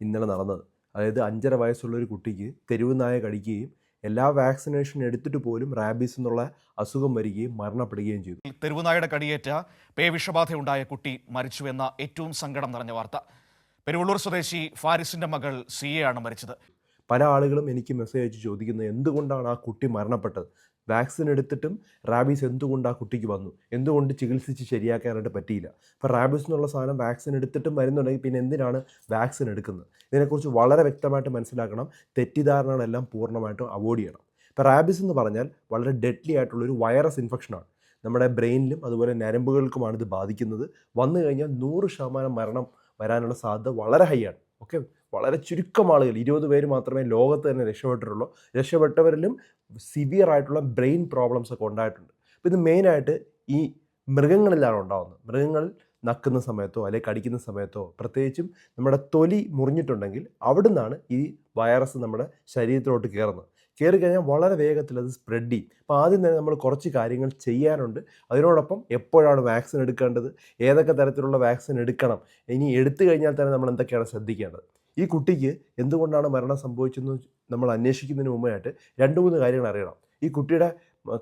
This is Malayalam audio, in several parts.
ഇന്നലെ നടന്നത്. അതായത് അഞ്ചര വയസ്സുള്ള ഒരു കുട്ടിക്ക് തെരുവ് നായ കടിക്കുകയും എല്ലാ വാക്സിനേഷൻ എടുത്തിട്ട് പോലും റാബീസ് എന്നുള്ള അസുഖം വരികയും മരണപ്പെടുകയും ചെയ്തു. തെരുവുനായുടെ കടിയേറ്റ പേവിഷബാധയുണ്ടായ കുട്ടി മരിച്ചു എന്ന ഏറ്റവും സങ്കടം നിറഞ്ഞ വാർത്ത. പെരുവള്ളൂർ സ്വദേശി ഫാരിസിന്റെ മകൾ സിയെയാണ് മരിച്ചത്. പല ആളുകളും എനിക്ക് മെസ്സേജ് അയച്ച് ചോദിക്കുന്നത് എന്തുകൊണ്ടാണ് ആ കുട്ടി മരണപ്പെട്ടത്? വാക്സിൻ എടുത്തിട്ടും റാബീസ് എന്തുകൊണ്ട് ആ കുട്ടിക്ക് വന്നു? എന്തുകൊണ്ട് ചികിത്സിച്ച് ശരിയാക്കാനായിട്ട് പറ്റിയില്ല? അപ്പോൾ റാബീസ് എന്നുള്ള സാധനം വാക്സിൻ എടുത്തിട്ടും വരുന്നുണ്ടെങ്കിൽ പിന്നെ എന്തിനാണ് വാക്സിൻ എടുക്കുന്നത്? ഇതിനെക്കുറിച്ച് വളരെ വ്യക്തമായിട്ട് മനസ്സിലാക്കണം തെറ്റിദ്ധാരണകളെല്ലാം പൂർണമായിട്ടും അവോയ്ഡ് ചെയ്യണം. ഇപ്പോൾ റാബീസ് എന്ന് പറഞ്ഞാൽ വളരെ ഡെഡ്ലി ആയിട്ടുള്ളൊരു വൈറസ് ഇൻഫെക്ഷനാണ് നമ്മുടെ ബ്രെയിനിലും അതുപോലെ ഞരമ്പുകൾക്കുമാണ് ഇത് ബാധിക്കുന്നത്. വന്നു കഴിഞ്ഞാൽ നൂറ് ശതമാനം മരണം വരാനുള്ള സാധ്യത വളരെ ഹൈ ആണ്. ഓക്കെ? വളരെ ചുരുക്കം ആളുകൾ ഇരുപത് പേര് മാത്രമേ ലോകത്ത് തന്നെ രക്ഷപ്പെട്ടിട്ടുള്ളൂ. രക്ഷപ്പെട്ടവരിലും സിവിയർ ആയിട്ടുള്ള ബ്രെയിൻ പ്രോബ്ലംസ് ഒക്കെ ഉണ്ടായിട്ടുണ്ട്. അപ്പോൾ ഇത് മെയിനായിട്ട് ഈ മൃഗങ്ങളിലാണ് ഉണ്ടാകുന്നത് മൃഗങ്ങൾ നക്കുന്ന സമയത്തോ അല്ലെങ്കിൽ കടിക്കുന്ന സമയത്തോ പ്രത്യേകിച്ചും നമ്മുടെ തൊലി മുറിഞ്ഞിട്ടുണ്ടെങ്കിൽ അവിടെ നിന്നാണ് ഈ വൈറസ് നമ്മുടെ ശരീരത്തിലോട്ട് കയറുന്നത് കയറി കഴിഞ്ഞാൽ വളരെ വേഗത്തിൽ അത് സ്പ്രെഡ് ചെയ്യും. അപ്പോൾ ആദ്യം തന്നെ നമ്മൾ കുറച്ച് കാര്യങ്ങൾ ചെയ്യാനുണ്ട്. അതിനോടൊപ്പം എപ്പോഴാണ് വാക്സിൻ എടുക്കേണ്ടത്? ഏതൊക്കെ തരത്തിലുള്ള വാക്സിൻ എടുക്കണം? ഇനി എടുത്തു കഴിഞ്ഞാൽ തന്നെ നമ്മൾ എന്തൊക്കെയാണ് ശ്രദ്ധിക്കേണ്ടത്? ഈ കുട്ടിക്ക് എന്തുകൊണ്ടാണ് മരണം സംഭവിച്ചതെന്ന് നമ്മൾ അന്വേഷിക്കുന്നതിന് മുമ്പായിട്ട് രണ്ട് മൂന്ന് കാര്യങ്ങൾ അറിയണം. ഈ കുട്ടിയുടെ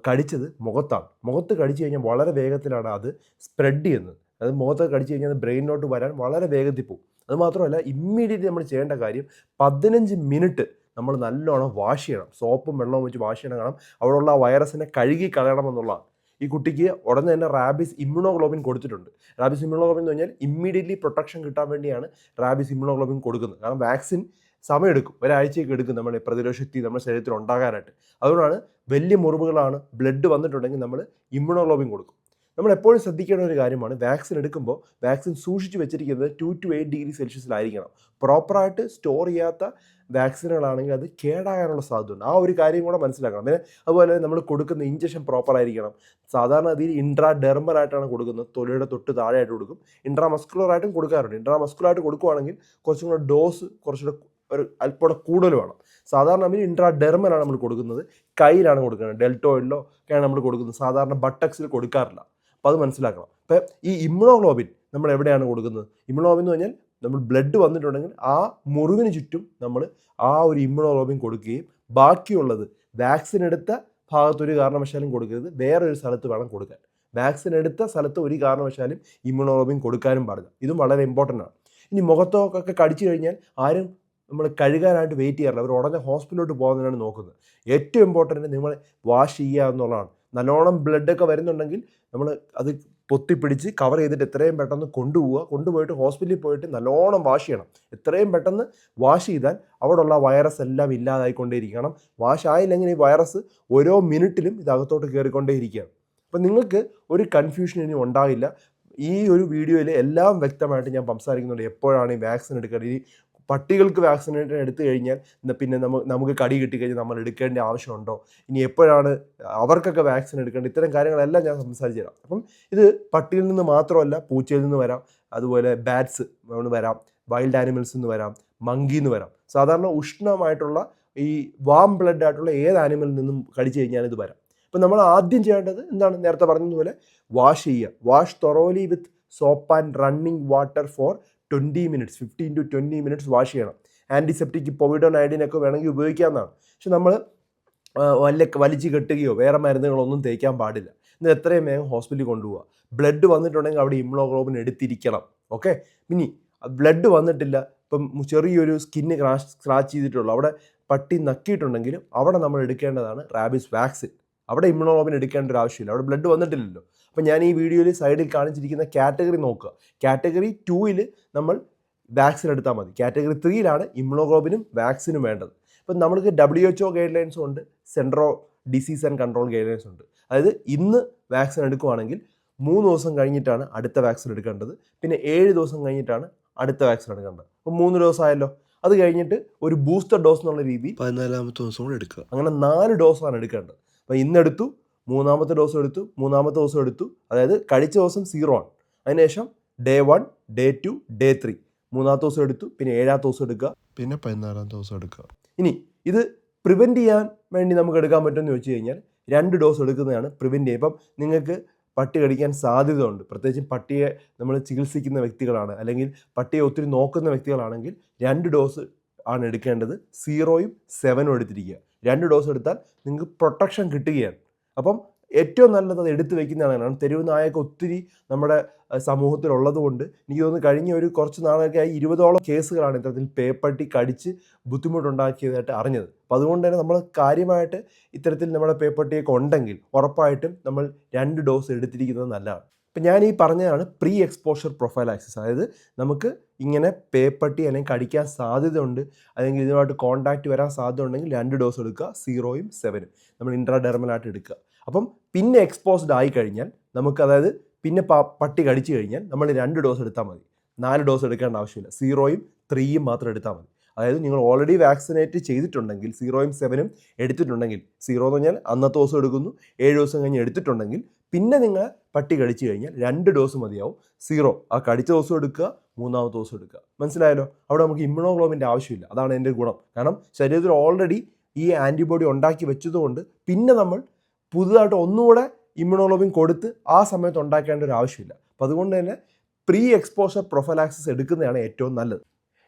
കടിച്ചത് മുഖത്താണ്. മുഖത്ത് കടിച്ചു കഴിഞ്ഞാൽ വളരെ വേഗത്തിലാണ് അത് സ്പ്രെഡ് ചെയ്യുന്നത്. അത് മുഖത്ത് കടിച്ചു കഴിഞ്ഞാൽ ബ്രെയിനിലോട്ട് വരാൻ വളരെ വേഗത്തിൽ പോകും. അതുമാത്രമല്ല ഇമ്മീഡിയറ്റ്ലി നമ്മൾ ചെയ്യേണ്ട കാര്യം പതിനഞ്ച് മിനിറ്റ് നമ്മൾ നല്ലോണം വാഷ് ചെയ്യണം. സോപ്പും വെള്ളവും വെച്ച് വാഷ് ചെയ്യണം കാരണം അവിടെയുള്ള വൈറസിനെ കഴുകി കളയണം എന്നുള്ളതാണ്. ഈ കുട്ടിക്ക് ഉടനെ തന്നെ റാബിസ് ഇമ്മ്യൂണോഗ്ലോബിൻ കൊടുത്തിട്ടുണ്ട്. റാബിസ് ഇമ്മ്യൂണോഗ്ലോബിൻ എന്ന് പറഞ്ഞാൽ ഇമ്മീഡിയറ്റ്ലി പ്രൊട്ടക്ഷൻ കിട്ടാൻ വേണ്ടിയാണ് റാബിസ് ഇമ്മ്യൂണോഗ്ലോബിൻ കൊടുക്കുന്നത്. കാരണം വാക്സിൻ സമയമെടുക്കും. ഒരാഴ്ചയൊക്കെ എടുക്കും നമ്മുടെ പ്രതിരോധ ശക്തി നമ്മുടെ ശരീരത്തിൽ ഉണ്ടാകാനായിട്ട്. അതുകൊണ്ടാണ് വലിയ മുറിവുകളാണ് ബ്ലഡ് വന്നിട്ടുണ്ടെങ്കിൽ നമ്മൾ ഇമ്മ്യൂണോഗ്ലോബിൻ കൊടുക്കും. നമ്മൾ എപ്പോഴും ശ്രദ്ധിക്കേണ്ട ഒരു കാര്യമാണ് വാക്സിൻ എടുക്കുമ്പോൾ വാക്സിൻ സൂക്ഷിച്ച് വെച്ചിരിക്കുന്നത് ടു ടു എയ്റ്റ് ഡിഗ്രി സെൽഷ്യസിലായിരിക്കണം പ്രോപ്പറായിട്ട് സ്റ്റോർ ചെയ്യാത്ത വാക്സിനുകളാണെങ്കിൽ അത് കേടാകാനുള്ള സാധ്യതയുണ്ട്. ആ ഒരു കാര്യം കൂടെ മനസ്സിലാക്കണം. പിന്നെ അതുപോലെ നമ്മൾ കൊടുക്കുന്ന ഇഞ്ചക്ഷൻ പ്രോപ്പറായിരിക്കണം സാധാരണ അതിൽ ഇൻട്രാ ഡെർമൽ ആയിട്ടാണ് കൊടുക്കുന്നത്. തൊലിയുടെ തൊട്ട് താഴെയായിട്ട് കൊടുക്കും. ഇൻട്രാ മസ്കുലറായിട്ടും കൊടുക്കാറുണ്ട്. ഇൻട്രാ മസ്കുലറായിട്ട് കൊടുക്കുവാണെങ്കിൽ കുറച്ചും കൂടെ ഡോസ് കുറച്ചുകൂടെ ഒരു അല്പം കൂടുതൽ വേണം. സാധാരണ നമ്മൾ ഇൻട്രാ ഡെർമലാണ് നമ്മൾ കൊടുക്കുന്നത്. കയ്യിലാണ് കൊടുക്കുന്നത്. ഡെൽറ്റോയിലോ ഒക്കെയാണ് നമ്മൾ കൊടുക്കുന്നത്. സാധാരണ ബട്ടക്സിൽ കൊടുക്കാറില്ല. അപ്പോൾ അത് മനസ്സിലാക്കണം. അപ്പം ഈ ഇമ്മ്യൂണോഗ്ലോബിൻ നമ്മൾ എവിടെയാണ് കൊടുക്കുന്നത്? ഇമ്മ്യൂണോഗ്ലോബിൻ എന്ന് പറഞ്ഞാൽ നമ്മൾ ബ്ലഡ് വന്നിട്ടുണ്ടെങ്കിൽ ആ മുറിവിന് ചുറ്റും നമ്മൾ ആ ഒരു ഇമ്മ്യൂണോഗ്ലോബിൻ കൊടുക്കുകയും ബാക്കിയുള്ളത് വാക്സിൻ എടുത്ത ഭാഗത്തൊരു കാരണവശാലും കൊടുക്കരുത്. വേറൊരു സ്ഥലത്ത് വേണം കൊടുക്കാൻ. വാക്സിൻ എടുത്ത സ്ഥലത്ത് ഒരു കാരണവശാലും ഇമ്മ്യൂണോഗ്ലോബിൻ കൊടുക്കാനും പാടില്ല. ഇതും വളരെ ഇമ്പോർട്ടന്റ് ആണ്. ഇനി മുഖത്തൊക്കെ കടിച്ചു കഴിഞ്ഞാൽ ആരും നമ്മൾ കഴുകാനായിട്ട് വെയിറ്റ് ചെയ്യാറില്ല. അവർ ഉടനെ ഹോസ്പിറ്റലിലോട്ട് പോകുന്നതിനാണ് നോക്കുന്നത്. ഏറ്റവും ഇമ്പോർട്ടന്റ് നിങ്ങൾ വാഷ് ചെയ്യുക എന്നുള്ളതാണ്. നല്ലോണം ബ്ലഡൊക്കെ വരുന്നുണ്ടെങ്കിൽ നമ്മൾ അത് പൊത്തിപ്പിടിച്ച് കവർ ചെയ്തിട്ട് എത്രയും പെട്ടെന്ന് കൊണ്ടുപോവുക. കൊണ്ടുപോയിട്ട് ഹോസ്പിറ്റലിൽ പോയിട്ട് നല്ലോണം വാഷ് ചെയ്യണം. എത്രയും പെട്ടെന്ന് വാഷ് ചെയ്താൽ അവിടെയുള്ള വൈറസ് എല്ലാം ഇല്ലാതായിക്കൊണ്ടേയിരിക്കണം. വാഷ് ആയില്ലെങ്കിൽ ഈ വൈറസ് ഓരോ മിനിറ്റിലും ഇതകത്തോട്ട് കയറിക്കൊണ്ടേയിരിക്കുകയാണ് അപ്പം നിങ്ങൾക്ക് ഒരു കൺഫ്യൂഷൻ ഇനി ഉണ്ടാകില്ല ഈ ഒരു വീഡിയോയിൽ എല്ലാം വ്യക്തമായിട്ട് ഞാൻ സംസാരിക്കുന്നുണ്ട്. എപ്പോഴാണ് ഈ വാക്സിൻ എടുക്കേണ്ടത്? ഈ പട്ടികൾക്ക് വാക്സിനേഷൻ എടുത്തു കഴിഞ്ഞാൽ പിന്നെ നമുക്ക് നമുക്ക് കടി കിട്ടിക്കഴിഞ്ഞാൽ നമ്മൾ എടുക്കേണ്ട ആവശ്യമുണ്ടോ? ഇനി എപ്പോഴാണ് അവർക്കൊക്കെ വാക്സിൻ എടുക്കേണ്ടത്? ഇത്തരം കാര്യങ്ങളെല്ലാം ഞാൻ സംസാരിച്ചു തരാം. അപ്പം ഇത് പട്ടിയിൽ നിന്ന് മാത്രമല്ല പൂച്ചയിൽ നിന്ന് വരാം അതുപോലെ ബാറ്റ്സ് വരാം വൈൽഡ് ആനിമൽസിൽ നിന്ന് വരാം മങ്കിയിൽ നിന്ന് വരാം. സാധാരണ ഉഷ്ണമായിട്ടുള്ള ഈ വാം ബ്ലഡ് ആയിട്ടുള്ള ഏത് ആനിമലിൽ നിന്നും കടിച്ചു കഴിഞ്ഞാൽ ഇത് വരാം. അപ്പം നമ്മൾ ആദ്യം ചെയ്യേണ്ടത് എന്താണ്? നേരത്തെ പറഞ്ഞതുപോലെ വാഷ് ചെയ്യുക. Wash thoroughly with soap and running water for twenty minutes fifteen to twenty minutes wash ചെയ്യണം. ആന്റിസെപ്റ്റിക് പൊവിഡോൺ അയഡിനൊക്കെ വേണമെങ്കിൽ ഉപയോഗിക്കാവുന്നതാണ്. പക്ഷെ നമ്മൾ വല്ല വലിച്ചു കെട്ടുകയോ വേറെ മരുന്നുകളൊന്നും തേക്കാൻ പാടില്ല. എന്നാൽ എത്രയും വേഗം ഹോസ്പിറ്റലിൽ കൊണ്ടുപോകുക ബ്ലഡ് വന്നിട്ടുണ്ടെങ്കിൽ അവിടെ ഇമ്മ്യൂണോഗ്ലോബിൻ എടുത്തിരിക്കണം. ഓക്കെ ഇനി ബ്ലഡ് വന്നിട്ടില്ല. ഇപ്പം ചെറിയൊരു സ്കിന്ന് ക്രാഷ് സ്ക്രാച്ച് ചെയ്തിട്ടുള്ളൂ. അവിടെ പട്ടി നക്കിയിട്ടുണ്ടെങ്കിലും അവിടെ നമ്മൾ എടുക്കേണ്ടതാണ് റാബിസ് വാക്സിൻ അവിടെ ഇമ്മ്യൂണോഗ്ലോബിൻ എടുക്കേണ്ട ഒരു ആവശ്യമില്ല. അവിടെ ബ്ലഡ് വന്നിട്ടില്ലല്ലോ. അപ്പോൾ ഞാൻ ഈ വീഡിയോയിൽ സൈഡിൽ കാണിച്ചിരിക്കുന്ന കാറ്റഗറി നോക്കുക. കാറ്റഗറി ടൂയിൽ നമ്മൾ വാക്സിൻ എടുത്താൽ മതി. കാറ്റഗറി ത്രീയിലാണ് ഇമ്മ്യൂണോഗ്ലോബിനും വാക്സിനും വേണ്ടത്. ഇപ്പം നമ്മൾക്ക് ഡബ്ല്യു എച്ച് ഒ ഗൈഡ് ലൈൻസും ഉണ്ട് centre disease and control guidelines ഉണ്ട്. അതായത് ഇന്ന് വാക്സിൻ എടുക്കുവാണെങ്കിൽ മൂന്ന് ദിവസം കഴിഞ്ഞിട്ടാണ് അടുത്ത വാക്സിൻ എടുക്കേണ്ടത്. പിന്നെ ഏഴ് ദിവസം കഴിഞ്ഞിട്ടാണ് അടുത്ത വാക്സിൻ എടുക്കേണ്ടത്. അപ്പം മൂന്ന് ദിവസമായല്ലോ. അത് കഴിഞ്ഞിട്ട് ഒരു ബൂസ്റ്റർ ഡോസ് എന്നുള്ള രീതി പതിനാലാമത്തെ ദിവസം കൂടെ എടുക്കുക. അങ്ങനെ നാല് ഡോസാണ് എടുക്കേണ്ടത്. അപ്പോൾ ഇന്നെടുത്തു മൂന്നാമത്തെ ഡോസ് എടുത്തു മൂന്നാമത്തെ ദിവസം എടുത്തു. അതായത് കഴിച്ച ദിവസം സീറോ ആണ്. അതിനുശേഷം day one day two day three മൂന്നാമത്തെ ദിവസം എടുത്തു പിന്നെ ഏഴാമത്തെ ദിവസം എടുക്കുക. പിന്നെ പതിനാലാമത്തെ ദിവസം എടുക്കുക. ഇനി ഇത് പ്രിവെന്റ് ചെയ്യാൻ വേണ്ടി നമുക്ക് എടുക്കാൻ പറ്റുമെന്ന് ചോദിച്ചു കഴിഞ്ഞാൽ രണ്ട് ഡോസ് എടുക്കുന്നതാണ് പ്രിവെന്റ് ചെയ്യുക. ഇപ്പം നിങ്ങൾക്ക് പട്ടി കടിക്കാൻ സാധ്യതയുണ്ട്. പ്രത്യേകിച്ചും പട്ടിയെ നമ്മൾ ചികിത്സിക്കുന്ന വ്യക്തികളാണ് അല്ലെങ്കിൽ പട്ടിയെ ഒത്തിരി നോക്കുന്ന വ്യക്തികളാണെങ്കിൽ രണ്ട് ഡോസ് ആണ് എടുക്കേണ്ടത്. സീറോയും സെവനും എടുത്തിരിക്കുക. രണ്ട് ഡോസ് എടുത്താൽ നിങ്ങൾക്ക് പ്രൊട്ടക്ഷൻ കിട്ടുകയാണ്. അപ്പം ഏറ്റവും നല്ലത് അത് എടുത്തു വെക്കുന്നതാണ്. കാരണം തെരുവ് നായൊക്കെ ഒത്തിരി നമ്മുടെ സമൂഹത്തിലുള്ളതുകൊണ്ട് സമൂഹത്തിലുള്ളത് കൊണ്ട് എനിക്ക് തോന്നുന്നു കഴിഞ്ഞ ഒരു കുറച്ച് നാളൊക്കെ ആയി ഇരുപതോളം കേസുകളാണ് ഇത്തരത്തിൽ പേപ്പട്ടി കടിച്ച് ബുദ്ധിമുട്ടുണ്ടാക്കിയതായിട്ട് അറിഞ്ഞത്. അപ്പോൾ അതുകൊണ്ട് തന്നെ നമ്മൾ കാര്യമായിട്ട് ഇത്തരത്തിൽ നമ്മുടെ പേപ്പട്ടിയൊക്കെ ഉണ്ടെങ്കിൽ ഉറപ്പായിട്ടും നമ്മൾ രണ്ട് ഡോസ് എടുത്തിരിക്കുന്നത് നല്ലതാണ്. ഇപ്പം ഞാൻ ഈ പറഞ്ഞതാണ് പ്രീ എക്സ്പോഷർ പ്രൊഫൈലാക്സിസ് അതായത് നമുക്ക് ഇങ്ങനെ പേപ്പട്ടി അല്ലെങ്കിൽ കടിക്കാൻ സാധ്യതയുണ്ട്. അല്ലെങ്കിൽ ഇതുമായിട്ട് കോൺടാക്റ്റ് വരാൻ സാധ്യത ഉണ്ടെങ്കിൽ രണ്ട് ഡോസ് എടുക്കുക. സീറോയും സെവനും നമ്മൾ ഇൻട്രാഡെർമലായിട്ട് എടുക്കുക. അപ്പം പിന്നെ എക്സ്പോസ്ഡ് ആയി കഴിഞ്ഞാൽ നമുക്ക് അതായത് പിന്നെ പട്ടി കടിച്ചു കഴിഞ്ഞാൽ നമ്മൾ രണ്ട് ഡോസ് എടുത്താൽ മതി. നാല് ഡോസ് എടുക്കേണ്ട ആവശ്യമില്ല. സീറോയും ത്രീയും മാത്രം എടുത്താൽ മതി. അതായത് നിങ്ങൾ ഓൾറെഡി വാക്സിനേറ്റ് ചെയ്തിട്ടുണ്ടെങ്കിൽ സീറോയും സെവനും എടുത്തിട്ടുണ്ടെങ്കിൽ സീറോ എന്ന് പറഞ്ഞാൽ അന്നത്തെ ദിവസം എടുക്കുന്നു ഏഴ് ദിവസം കഴിഞ്ഞ് എടുത്തിട്ടുണ്ടെങ്കിൽ പിന്നെ നിങ്ങൾ പട്ടി കടിച്ചു കഴിഞ്ഞാൽ രണ്ട് ഡോസ് മതിയാവും. സീറോ ആ കടിച്ച ദിവസം എടുക്കുക മൂന്നാമത്തെ ദിവസം എടുക്കുക. മനസ്സിലായല്ലോ? അവിടെ നമുക്ക് ഇമ്മ്യൂണോഗ്ലോബിന്റെ ആവശ്യമില്ല. അതാണ് എന്റെ ഗുണം. കാരണം ശരീരത്തിൽ ഓൾറെഡി ഈ ആന്റിബോഡി ഉണ്ടാക്കി വെച്ചതുകൊണ്ട് പിന്നെ നമ്മൾ പുതുതായിട്ട് ഒന്നുകൂടെ ഇമ്മ്യൂണോഗ്ലോബിൻ കൊടുത്ത് ആ സമയത്ത് ഉണ്ടാക്കേണ്ട ഒരു ആവശ്യമില്ല. അപ്പോൾ അതുകൊണ്ട് തന്നെ പ്രീ എക്സ്പോഷർ പ്രൊഫലാക്സിസ് എടുക്കുന്നതാണ് ഏറ്റവും നല്ലത്.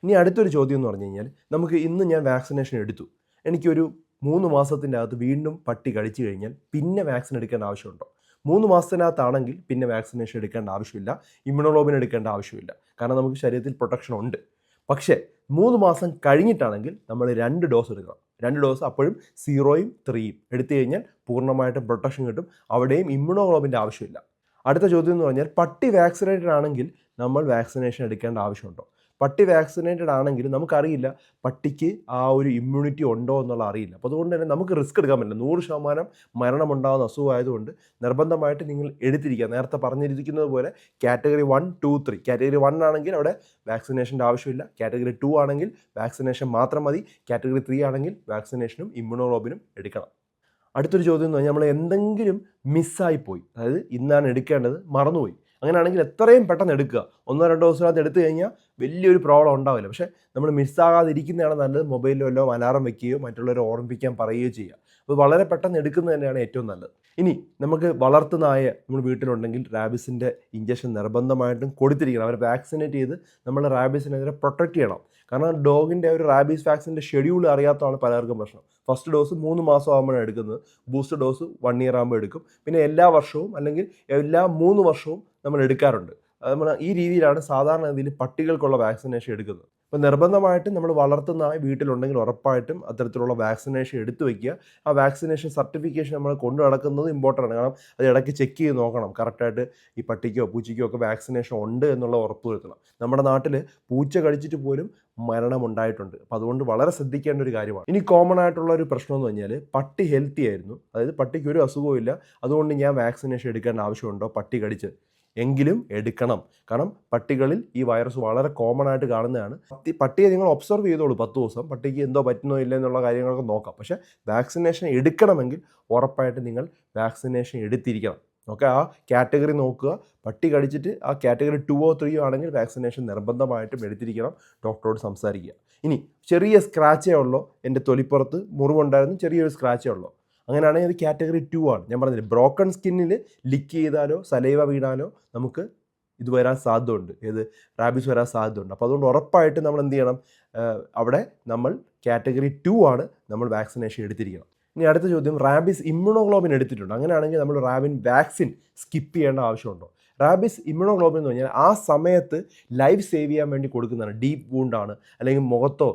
ഇനി അടുത്തൊരു ചോദ്യം എന്ന് പറഞ്ഞു കഴിഞ്ഞാൽ നമുക്ക് ഇന്ന് ഞാൻ വാക്സിനേഷൻ എടുത്തു. എനിക്കൊരു മൂന്ന് മാസത്തിന്റെ അകത്ത് വീണ്ടും പട്ടി കടിച്ചു കഴിഞ്ഞാൽ പിന്നെ വാക്സിൻ എടുക്കേണ്ട ആവശ്യമുണ്ടോ? മൂന്ന് മാസത്തിനകത്താണെങ്കിൽ പിന്നെ വാക്സിനേഷൻ എടുക്കേണ്ട ആവശ്യമില്ല. ഇമ്മ്യൂണോഗ്ലോബിൻ എടുക്കേണ്ട ആവശ്യമില്ല. കാരണം നമുക്ക് ശരീരത്തിൽ പ്രൊട്ടക്ഷൻ ഉണ്ട്. പക്ഷേ മൂന്ന് മാസം കഴിഞ്ഞിട്ടാണെങ്കിൽ നമ്മൾ രണ്ട് ഡോസ് എടുക്കണം. രണ്ട് ഡോസ് അപ്പോഴും സീറോയും ത്രീയും. എടുത്തു കഴിഞ്ഞാൽ പൂർണമായിട്ടും പ്രൊട്ടക്ഷൻ കിട്ടും. അവിടെയും ഇമ്മ്യൂണോഗ്ലോബിന്റെ ആവശ്യമില്ല. അടുത്ത ചോദ്യം എന്ന് പറഞ്ഞാൽ പട്ടി വാക്സിനേറ്റഡ് ആണെങ്കിൽ നമ്മൾ വാക്സിനേഷൻ എടുക്കേണ്ട ആവശ്യമുണ്ടോ? പട്ടി വാക്സിനേറ്റഡ് ആണെങ്കിലും നമുക്കറിയില്ല പട്ടിക്ക് ആ ഒരു ഇമ്മ്യൂണിറ്റി ഉണ്ടോ എന്നുള്ള അറിയില്ല. അപ്പോൾ അതുകൊണ്ട് തന്നെ നമുക്ക് റിസ്ക് എടുക്കാൻ പറ്റില്ല. നൂറ് ശതമാനം മരണമുണ്ടാകുന്ന അസുഖമായതുകൊണ്ട് നിർബന്ധമായിട്ട് നിങ്ങൾ എടുത്തിരിക്കുക. നേരത്തെ പറഞ്ഞിരിക്കുന്നത് പോലെ category one two three category one ആണെങ്കിൽ അവിടെ വാക്സിനേഷന്റെ ആവശ്യമില്ല. കാറ്റഗറി ടു ആണെങ്കിൽ വാക്സിനേഷൻ മാത്രം മതി. കാറ്റഗറി ത്രീ ആണെങ്കിൽ വാക്സിനേഷനും ഇമ്മ്യൂണോഗ്ലോബിനും എടുക്കണം. അടുത്തൊരു ചോദ്യം എന്ന് പറഞ്ഞാൽ നമ്മൾ എന്തെങ്കിലും മിസ്സായിപ്പോയി അതായത് ഇന്നാണ് എടുക്കേണ്ടത് മറന്നുപോയി. അങ്ങനെയാണെങ്കിൽ എത്രയും പെട്ടെന്ന് എടുക്കുക. ഒന്നോ രണ്ടോ ദിവസത്തിനകത്ത് എടുത്തു കഴിഞ്ഞാൽ വലിയൊരു പ്രോബ്ലം ഉണ്ടാവില്ല. പക്ഷേ നമ്മൾ മിസ്സാകാതിരിക്കുന്നതാണ് നല്ലത്. മൊബൈലിൽ വല്ലതും അലാറം വെക്കുകയോ മറ്റുള്ളവരെ ഓർമ്മിപ്പിക്കാൻ പറയുകയോ ചെയ്യുക. അപ്പോൾ വളരെ പെട്ടെന്ന് എടുക്കുന്നത് തന്നെയാണ് ഏറ്റവും നല്ലത്. ഇനി നമുക്ക് വളർത്തു നായ നമ്മൾ വീട്ടിലുണ്ടെങ്കിൽ റാബിസിന്റെ ഇഞ്ചക്ഷൻ നിർബന്ധമായിട്ടും കൊടുത്തിരിക്കണം. അവരെ വാക്സിനേറ്റ് ചെയ്ത് നമ്മൾ റാബിസിനെതിരെ പ്രൊട്ടക്റ്റ് ചെയ്യണം. കാരണം ഡോഗിന്റെ ഒരു റാബീസ് വാക്സിന്റെ ഷെഡ്യൂൾ അറിയാത്തതാണ് പലർക്കും പ്രശ്നം. ഫസ്റ്റ് ഡോസ് മൂന്ന് മാസം ആകുമ്പോഴാണ് എടുക്കുന്നത്. ബൂസ്റ്റർ ഡോസ് വൺ ഇയർ ആകുമ്പോൾ എടുക്കും. പിന്നെ എല്ലാ വർഷവും അല്ലെങ്കിൽ എല്ലാ മൂന്ന് വർഷവും നമ്മൾ എടുക്കാറുണ്ട്. നമ്മൾ ഈ രീതിയിലാണ് സാധാരണ രീതിയിൽ പട്ടികൾക്കുള്ള വാക്സിനേഷൻ എടുക്കുന്നത്. അപ്പോൾ നിർബന്ധമായിട്ടും നമ്മൾ വളർത്തുന്ന വീട്ടിലുണ്ടെങ്കിൽ ഉറപ്പായിട്ടും അത്തരത്തിലുള്ള വാക്സിനേഷൻ എടുത്തു വയ്ക്കുക ആ വാക്സിനേഷൻ സർട്ടിഫിക്കേഷൻ നമ്മൾ കൊണ്ടു നടക്കുന്നത് ഇമ്പോർട്ടന്റ് ആണ്. കാരണം അത് ഇടയ്ക്ക് ചെക്ക് ചെയ്ത് നോക്കണം. കറക്റ്റായിട്ട് ഈ പട്ടിക്കോ പൂച്ചയ്ക്കോ ഒക്കെ വാക്സിനേഷൻ ഉണ്ട് എന്നുള്ള ഉറപ്പ് വരുത്തണം. നമ്മുടെ നാട്ടിൽ പൂച്ച കടിച്ചിട്ട് പോലും മരണം ഉണ്ടായിട്ടുണ്ട്. അപ്പോൾ അതുകൊണ്ട് വളരെ ശ്രദ്ധിക്കേണ്ട ഒരു കാര്യമാണ്. ഇനി കോമൺ ആയിട്ടുള്ള ഒരു പ്രശ്നം എന്ന് പറഞ്ഞാൽ പട്ടി ഹെൽത്തി ആയിരുന്നു. അതായത് പട്ടിക്ക് ഒരു അസുഖവും ഇല്ല. അതുകൊണ്ട് ഞാൻ വാക്സിനേഷൻ എടുക്കേണ്ട ആവശ്യമുണ്ടോ? പട്ടി കടിച്ച്. എങ്കിലും എടുക്കണം. കാരണം പട്ടികളിൽ ഈ വൈറസ് വളരെ കോമൺ ആയിട്ട് കാണുന്നതാണ്. പട്ടി- പട്ടിയെ നിങ്ങൾ ഒബ്സർവ് ചെയ്തോളൂ പത്ത് ദിവസം. പട്ടിക്ക് എന്തോ പറ്റുന്നോ ഇല്ല എന്നുള്ള കാര്യങ്ങളൊക്കെ നോക്കാം. പക്ഷേ വാക്സിനേഷൻ എടുക്കണമെങ്കിൽ ഉറപ്പായിട്ട് നിങ്ങൾ വാക്സിനേഷൻ എടുത്തിരിക്കണം. ഓക്കെ ആ കാറ്റഗറി നോക്കുക. പട്ടി കടിച്ചിട്ട് ആ കാറ്റഗറി ടുവോ ത്രീയോ ആണെങ്കിൽ വാക്സിനേഷൻ നിർബന്ധമായിട്ടും എടുത്തിരിക്കണം. ഡോക്ടറോട് സംസാരിക്കുക. ഇനി ചെറിയ സ്ക്രാച്ചേ ഉള്ളൂ. എന്റെ തൊലിപ്പുറത്ത് മുറിവുണ്ടായിരുന്നു. ചെറിയൊരു സ്ക്രാച്ചേ ഉള്ളൂ. അങ്ങനെയാണെങ്കിൽ അത് കാറ്റഗറി ടു ആണ്. ഞാൻ പറഞ്ഞില്ലേ ബ്രോക്കൺ സ്കിന്നിൽ ലിക്ക് ചെയ്താലോ സലൈവ വീണാലോ നമുക്ക് ഇത് വരാൻ സാധ്യതയുണ്ട്. ഏത്? റാബിസ് വരാൻ സാധ്യതയുണ്ട്. അപ്പോൾ അതുകൊണ്ട് ഉറപ്പായിട്ട് നമ്മൾ എന്ത് ചെയ്യണം? അവിടെ നമ്മൾ കാറ്റഗറി ടു ആണ് നമ്മൾ വാക്സിനേഷൻ എടുത്തിരിക്കണം. ഇനി അടുത്ത ചോദ്യം റാബിസ് ഇമ്മ്യൂണോഗ്ലോബിൻ എടുത്തിട്ടുണ്ട്. അങ്ങനെയാണെങ്കിൽ നമ്മൾ റാബിൻ വാക്സിൻ സ്കിപ്പ് ചെയ്യേണ്ട ആവശ്യമുണ്ടോ? റാബിസ് ഇമ്മ്യൂണോഗ്ലോബിൻ എന്ന് പറഞ്ഞാൽ ആ സമയത്ത് ലൈഫ് സേവ് ചെയ്യാൻ വേണ്ടി കൊടുക്കുന്നതാണ്. ഡീപ്പ് വൂണ്ടാണ്. അല്ലെങ്കിൽ മുഖത്തോ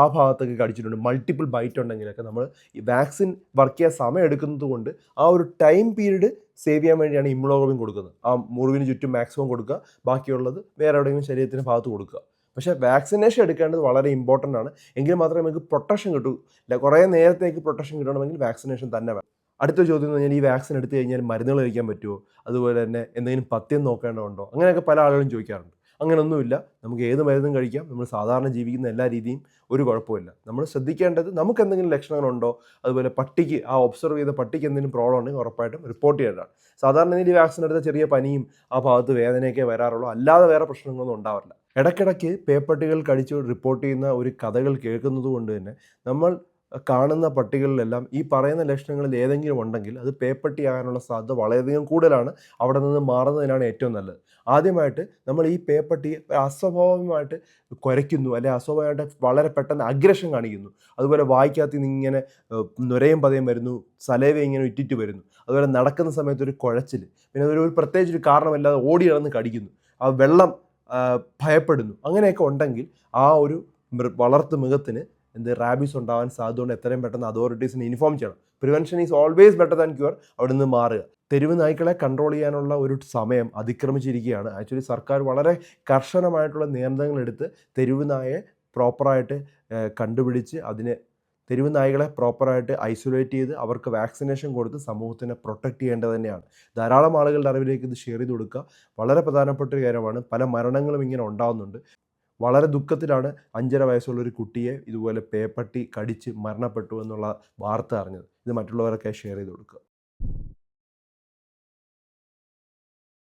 ആ ഭാഗത്തൊക്കെ കടിച്ചിട്ടുണ്ട്. മൾട്ടിപ്പിൾ ബൈറ്റ് ഉണ്ടെങ്കിലൊക്കെ നമ്മൾ വാക്സിൻ വർക്ക് ചെയ്യാൻ സമയം എടുക്കുന്നത് കൊണ്ട് ആ ഒരു ടൈം പീരീഡ് സേവ് ചെയ്യാൻ വേണ്ടിയാണ് ഇമ്മ്യൂണോഗ്ലോബിൻ കൊടുക്കുന്നത്. ആ മുറിവിന് ചുറ്റും മാക്സിമം കൊടുക്കുക. ബാക്കിയുള്ളത് വേറെ എവിടെയെങ്കിലും ശരീരത്തിന് ഭാഗത്ത് കൊടുക്കുക. പക്ഷേ വാക്സിനേഷൻ എടുക്കേണ്ടത് വളരെ ഇമ്പോർട്ടന്റ് ആണ്. എങ്കിൽ മാത്രമേ നമുക്ക് പ്രൊട്ടക്ഷൻ കിട്ടൂ. കുറേ നേരത്തേക്ക് പ്രൊട്ടക്ഷൻ കിട്ടണമെങ്കിൽ വാക്സിനേഷൻ തന്നെ വേണം. അടുത്ത ചോദ്യം എന്ന് പറഞ്ഞാൽ ഈ വാക്സിൻ എടുത്തു കഴിഞ്ഞാൽ മരുന്നുകൾ കഴിക്കാൻ പറ്റുമോ? അതുപോലെ തന്നെ എന്തെങ്കിലും പഥ്യം നോക്കേണ്ടതുണ്ടോ? അങ്ങനെയൊക്കെ പല ആളുകളും ചോദിക്കാറുണ്ട്. അങ്ങനെയൊന്നുമില്ല. നമുക്ക് ഏത് മരുന്നും കഴിക്കാം. നമ്മൾ സാധാരണ ജീവിക്കുന്ന എല്ലാ രീതിയും ഒരു കുഴപ്പമില്ല നമ്മൾ ശ്രദ്ധിക്കേണ്ടത് നമുക്ക് എന്തെങ്കിലും ലക്ഷണങ്ങളുണ്ടോ? അതുപോലെ പട്ടിക്ക് ആ ഒബ്സർവ് ചെയ്ത പട്ടിക്ക് എന്തെങ്കിലും പ്രോബ്ലം ഉണ്ടെങ്കിൽ ഉറപ്പായിട്ടും റിപ്പോർട്ട് ചെയ്യേണ്ടതാണ്. സാധാരണ രീതിയിൽ വാക്സിൻ എടുത്ത ചെറിയ പനിയും ആ ഭാഗത്ത് വേദനയൊക്കെ വരാറുള്ളൂ. അല്ലാതെ വേറെ പ്രശ്നങ്ങളൊന്നും ഉണ്ടാവില്ല. ഇടയ്ക്കിടയ്ക്ക് പേപ്പട്ടികൾ കടിച്ചു റിപ്പോർട്ട് ചെയ്യുന്ന ഒരു കഥകൾ കേൾക്കുന്നത് കൊണ്ട് തന്നെ നമ്മൾ കാണുന്ന പട്ടികളിലെല്ലാം ഈ പറയുന്ന ലക്ഷണങ്ങളിൽ ഏതെങ്കിലും ഉണ്ടെങ്കിൽ അത് പേപ്പട്ടി ആകാനുള്ള സാധ്യത വളരെയധികം കൂടുതലാണ്. അവിടെ നിന്ന് മാറുന്നതിനാണ് ഏറ്റവും നല്ലത്. ആദ്യമായിട്ട് നമ്മൾ ഈ പേപ്പട്ടി അസ്വഭാവമായിട്ട് കുരയ്ക്കുന്നു അല്ലെങ്കിൽ അസ്വാഭാവികമായിട്ട് വളരെ പെട്ടെന്ന് അഗ്രഷൻ കാണിക്കുന്നു. അതുപോലെ വായിക്കകത്ത് നിന്ന് ഇങ്ങനെ നുരയും പതയും വരുന്നു സലേവ ഇങ്ങനെ ഇറ്റിറ്റ് വരുന്നു. അതുപോലെ നടക്കുന്ന സമയത്ത് ഒരു കുഴച്ചിൽ പിന്നെ ഒരു പ്രത്യേകിച്ച് ഒരു കാരണമില്ലാതെ ഓടി നടന്ന് കടിക്കുന്നു. ആ വെള്ളം ഭയപ്പെടുന്നു. അങ്ങനെയൊക്കെ ഉണ്ടെങ്കിൽ ആ ഒരു വളർത്തു മൃഗത്തിന് എന്ത് റാബീസ് ഉണ്ടാവാൻ സാധ്യതയുണ്ട് എത്രയും പെട്ടെന്ന് അതോറിറ്റീസിനെ ഇൻഫോം ചെയ്യണം. Prevention is always better than cure അവിടെ നിന്ന് മാറുക. തെരുവ് നായ്ക്കളെ കൺട്രോൾ ചെയ്യാനുള്ള ഒരു സമയം അതിക്രമിച്ചിരിക്കുകയാണ്. ആക്ച്വലി സർക്കാർ വളരെ കർശനമായിട്ടുള്ള നിയന്ത്രണങ്ങൾ എടുത്ത് തെരുവ് നായയെ പ്രോപ്പറായിട്ട് കണ്ടുപിടിച്ച് അതിനെ തെരുവ് നായ്കളെ പ്രോപ്പറായിട്ട് ഐസൊലേറ്റ് ചെയ്ത് അവർക്ക് വാക്സിനേഷൻ കൊടുത്ത് സമൂഹത്തിനെ പ്രൊട്ടക്റ്റ് ചെയ്യേണ്ടത് തന്നെയാണ്. ധാരാളം ആളുകളുടെ അറിവിലേക്ക് ഇത് ഷെയർ ചെയ്ത് കൊടുക്കുക വളരെ പ്രധാനപ്പെട്ട ഒരു കാര്യമാണ്. പല മരണങ്ങളും ഇങ്ങനെ ഉണ്ടാകുന്നുണ്ട് വളരെ ദുഃഖത്തിലാണ് അഞ്ചര വയസ്സുള്ള ഒരു കുട്ടിയെ ഇതുപോലെ പേപ്പട്ടി കടിച്ച് മരണപ്പെട്ടു എന്നുള്ള വാർത്ത അറിഞ്ഞത്. ഇത് മറ്റുള്ളവരൊക്കെ ഷെയർ ചെയ്ത് കൊടുക്കുക.